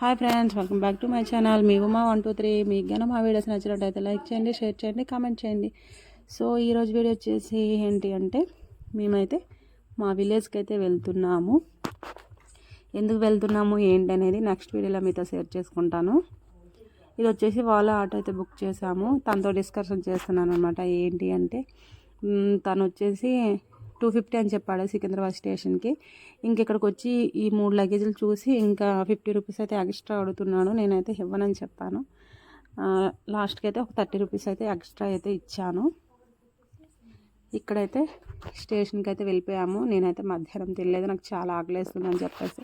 Hi friends welcome back to my channel. Me Uma one two three మీకు కానీ మా videos నచ్చినట్టయితే లైక్ చేయండి షేర్ చేయండి కామెంట్ చేయండి. సో ఈరోజు వీడియో వచ్చేసి ఏంటి అంటే మేమైతే మా విలేజ్కి అయితే వెళ్తున్నాము. ఎందుకు వెళ్తున్నాము ఏంటి అనేది నెక్స్ట్ వీడియోలో మీతో షేర్ చేసుకుంటాను. ఇది వచ్చేసి వాళ్ళ ఆటో అయితే బుక్ చేసాము తనతో డిస్కషన్ చేస్తున్నాను అనమాట ఏంటి అంటే తను వచ్చేసి టూ ఫిఫ్టీ అని చెప్పాడు సికింద్రాబాద్ స్టేషన్కి. ఇంక ఇక్కడికి వచ్చి ఈ మూడు లగేజీలు చూసి ఇంకా ఫిఫ్టీ రూపీస్ అయితే ఎక్స్ట్రా అడుగుతున్నాడు నేనైతే ఇవ్వనని చెప్పాను. లాస్ట్కి అయితే ఒక థర్టీ రూపీస్ అయితే ఎక్స్ట్రా అయితే ఇచ్చాను. ఇక్కడైతే స్టేషన్కి అయితే వెళ్ళిపోయాము. నేనైతే మధ్యాహ్నం తినలేదు నాకు చాలా ఆకలేస్తుందని చెప్పేసి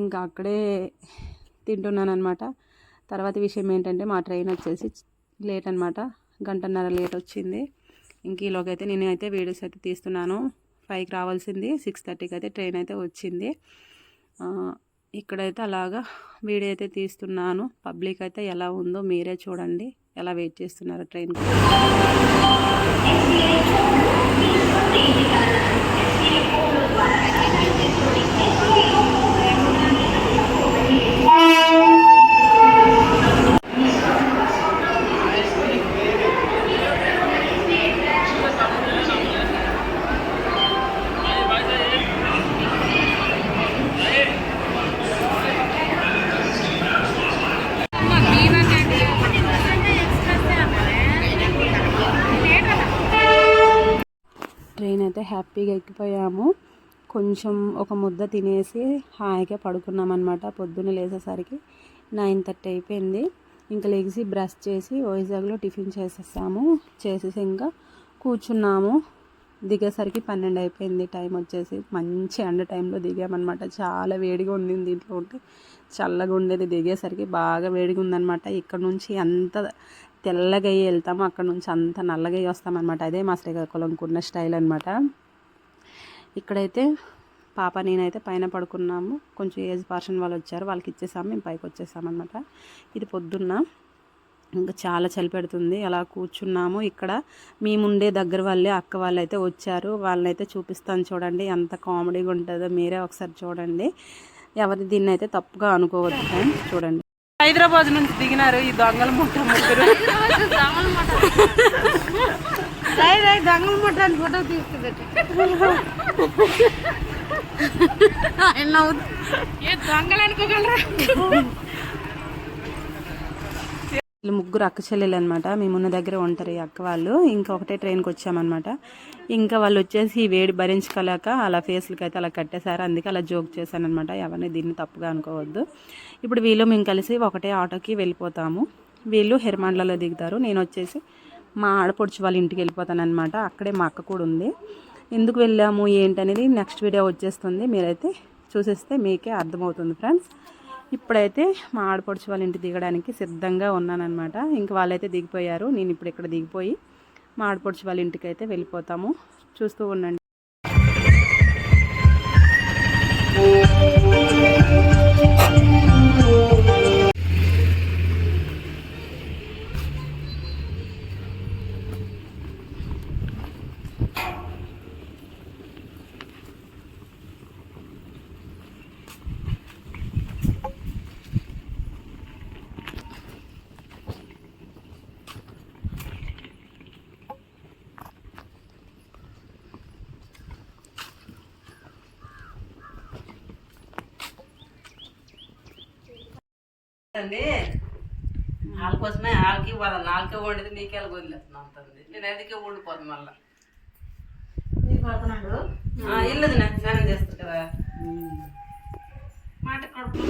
ఇంకా అక్కడే తింటున్నాను అనమాట తర్వాత విషయం ఏంటంటే మా ట్రైన్ వచ్చేసి లేట్ అనమాట గంటన్నర లేట్ వచ్చింది. ఇంక ఈలోగా నేను అయితే వీడియోస్ అయితే తీస్తున్నాను. ఫైవ్కి రావాల్సింది సిక్స్ థర్టీకి అయితే ట్రైన్ అయితే వచ్చింది. ఇక్కడైతే అలాగా వీడియో అయితే తీస్తున్నాను. పబ్లిక్ అయితే ఎలా ఉందో మీరే చూడండి. ఎలా వెయిట్ చేస్తున్నారు ట్రైన్? అయితే హ్యాపీగా ఎక్కిపోయాము. కొంచెం ఒక ముద్ద తినేసి హాయిగా పడుకున్నాం అనమాట పొద్దున్న లేచేసరికి నైన్ థర్టీ అయిపోయింది. ఇంకా లెగిసి బ్రష్ చేసి వైజాగ్లో టిఫిన్ చేసేసాము. చేసేసి ఇంకా కూర్చున్నాము. దిగేసరికి పన్నెండు అయిపోయింది. టైం వచ్చేసి మంచి ఎండ టైంలో దిగామన్నమాట. చాలా వేడిగా ఉంది దీంట్లో ఉంటే. చల్లగా ఉండేది. దిగేసరికి బాగా వేడిగా ఉందన్నమాట. ఇక్కడ నుంచి అంత తెల్లగయ్యి వెళ్తాము. అక్కడ నుంచి అంత నల్లగా వస్తామన్నమాట. అదే మా శ్రీకాకుళం ఉన్న స్టైల్ అనమాట ఇక్కడైతే పాప నేనైతే పైన పడుకున్నాము. కొంచెం ఏజ్ పర్సన్ వాళ్ళు వచ్చారు. వాళ్ళకి ఇచ్చేసాము. మేము పైకి వచ్చేసామన్నమాట. ఇది పొద్దున్న. ఇంకా చాలా చలి పెడుతుంది. అలా కూర్చున్నాము ఇక్కడ. మేముండే దగ్గర వాళ్ళే అక్క వాళ్ళు అయితే వచ్చారు. వాళ్ళనైతే చూపిస్తాను చూడండి. ఎంత కామెడీగా ఉంటుందో మీరే ఒకసారి చూడండి. ఎవరి దీన్ని అయితే తప్పుగా అనుకోవద్దు చూడండి. హైదరాబాద్ నుంచి దిగినారు ఈ దొంగల ముట్ట ముగ్గురు రాయ్ రాయ్ దొంగల ముట్టాన్ని ఫోటో తీసుకుపెట్టి ఆయన ఏ దొంగలు అనుకోగలరా? వీళ్ళు ముగ్గురు అక్క చెల్లెలు అనమాట మేమున్న దగ్గర ఉంటారు ఈ అక్క వాళ్ళు. ఇంకా ఒకటే ట్రైన్కి వచ్చామన్నమాట. ఇంకా వాళ్ళు వచ్చేసి వేడి భరించుకోలేక అలా ఫేస్లకి అయితే అలా కట్టేశారు. అందుకే అలా జోక్ చేశాను అనమాట ఎవరిని దీన్ని తప్పుగా అనుకోవద్దు. ఇప్పుడు వీళ్ళు మేము కలిసి ఒకటే ఆటోకి వెళ్ళిపోతాము. వీళ్ళు హెర్మాండ్లలో దిగుతారు. నేను వచ్చేసి మా ఆడపడుచు వాళ్ళ ఇంటికి వెళ్ళిపోతానమాట అక్కడే మా అక్క కూడా ఉంది. ఎందుకు వెళ్ళాము ఏంటనేది నెక్స్ట్ వీడియో వచ్చేస్తుంది. మీరైతే చూసేస్తే మీకే అర్థమవుతుంది ఫ్రెండ్స్ ఇప్పుడైతే మా ఆడపడుచు వాళ్ళ ఇంటి దిగడానికి సిద్ధంగా ఉన్నానన్నమాట. ఇంక వాళ్ళైతే దిగిపోయారు నేను ఇప్పుడు ఇక్కడ దిగిపోయి మా ఆడపడుచు వాళ్ళ ఇంటికి అయితే వెళ్ళిపోతాము. చూస్తూ ఉండండి. అండి వాళ్ళ కోసమే వాళ్ళకి వాళ్ళ నాలుకే వండితే నీకే వదిలేస్తున్నాను తండ్రి నేను అందుకే ఊడిపోతుంది మళ్ళా. ఇల్లది నాకు స్నానం చేస్తుంది కదా మాట కడుపు